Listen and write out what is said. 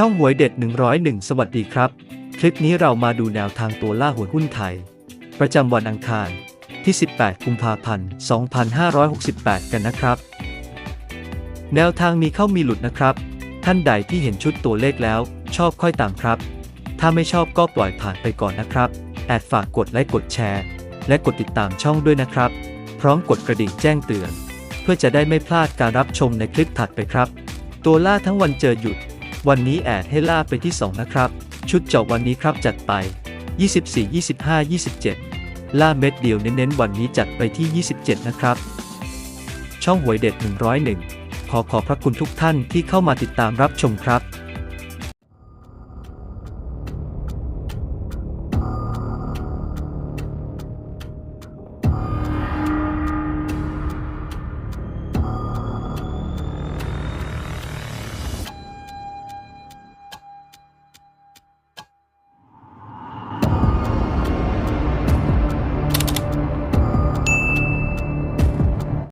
ช่องหวยเด็ด 101 สวัสดีครับ คลิปนี้เรามาดูแนวทางตัวล่าหวยหุ้นไทย ประจำวันอังคารที่ 18 กุมภาพันธ์ 2568 กันนะครับ แนวทางมีเข้ามีหลุดนะครับ ท่านใดที่เห็นชุดตัวเลขแล้ว ชอบค่อยตามครับ ถ้าไม่ชอบก็ปล่อยผ่านไปก่อนนะครับแอดฝากกดไลค์กดแชร์ และกดติดตามช่องด้วยนะครับ พร้อมกดกระดิ่งแจ้งเตือน เพื่อจะได้ไม่พลาดการรับชมในคลิปถัดไปครับ ตัวล่าทั้งวันเจอหยุด วันนี้แอดให้ล่าไปที่ 2 นะครับ ชุดเจาะวันนี้ครับจัดไป 24 25 27 ล่าเม็ดเดียวเน้นๆ วันนี้จัดไปที่ 27 นะครับ ช่องหวยเด็ด 101 ขอขอบพระคุณทุกท่านที่เข้ามาติดตามรับชมครับ